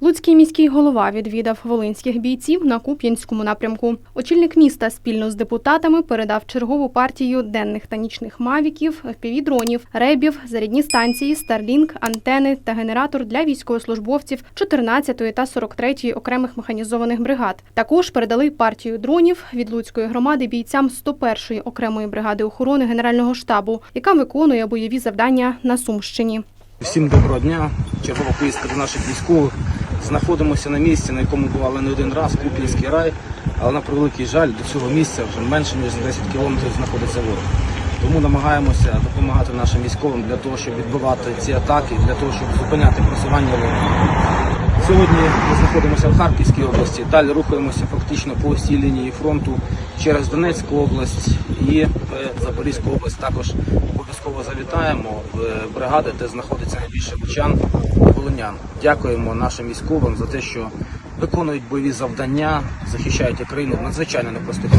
Луцький міський голова відвідав волинських бійців на Куп'янському напрямку. Очільник міста спільно з депутатами передав чергову партію денних та нічних мавіків, FPV-дронів, ребів, зарядні станції, Starlink, антени та генератор для військовослужбовців 14-ї та 43-ї окремих механізованих бригад. Також передали партію дронів від Луцької громади бійцям 101-ї окремої бригади охорони Генерального штабу, яка виконує бойові завдання на Сумщині. Всім доброго дня. Чергова поїздка до наших військових. Знаходимося на місці, на якому бували не один раз, Куп'янський рай. Але на превеликий жаль, до цього місця вже менше ніж за 10 кілометрів знаходиться ворог. Тому намагаємося допомагати нашим військовим для того, щоб відбивати ці атаки, для того, щоб зупиняти просування ворога. Сьогодні ми знаходимося в Харківській області, далі рухаємося фактично по всій лінії фронту через Донецьку область і в Запорізьку область також обов'язково завітаємо в бригади, де знаходиться найбільше бучан і волинян. Дякуємо нашим військовим за те, що виконують бойові завдання, захищають Україну в надзвичайно непростих.